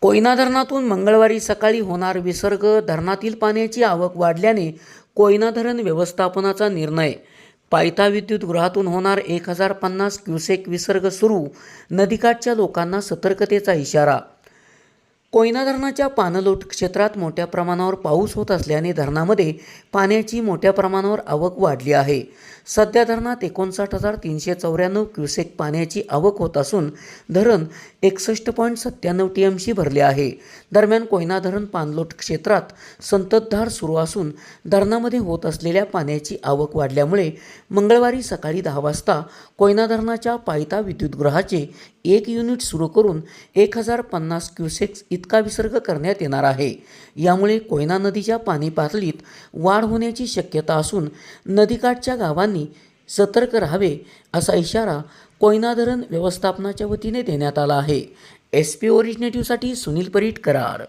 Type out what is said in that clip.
कोयना धरणातून मंगळवारी सकाळी होणार विसर्ग धरणातील पाण्याची आवक वाढल्याने कोयना धरण व्यवस्थापनाचा निर्णय. पायथा विद्युतगृहातून होणार एक हजार पन्नास क्युसेक विसर्ग सुरू नदीकाठच्या लोकांना सतर्कतेचा इशारा. कोयना धरणाच्या पाणलोट क्षेत्रात मोठ्या प्रमाणावर पाऊस होत असल्याने धरणामध्ये पाण्याची मोठ्या प्रमाणावर आवक वाढली आहे. सध्या धरणात एकोणसाठ हजार तीनशे चौऱ्याण्णव क्युसेक पाण्याची आवक होत असून धरण एकसष्ट पॉईंट सत्त्याण्णव टी एमशी भरले आहे. दरम्यान कोयना धरण पाणलोट क्षेत्रात संततधार सुरू असून धरणामध्ये होत असलेल्या पाण्याची आवक वाढल्यामुळे मंगळवारी सकाळी दहा वाजता कोयना धरणाच्या पायता विद्युतगृहाचे एक युनिट सुरू करून एक हजार पन्नास क्युसेक्स इतके विसर्ग करण्यात येणार आहे. यामुळे कोयना नदीच्या पाणी पातळीत वाढ होण्याची शक्यता असून नदीकाठच्या गावांनी सतर्क राहावे असा इशारा कोयना धरण व्यवस्थापनाच्या वतीने देण्यात आला आहे. एस पी ओरिजिनेटिव्हसाठी सुनील परीट करार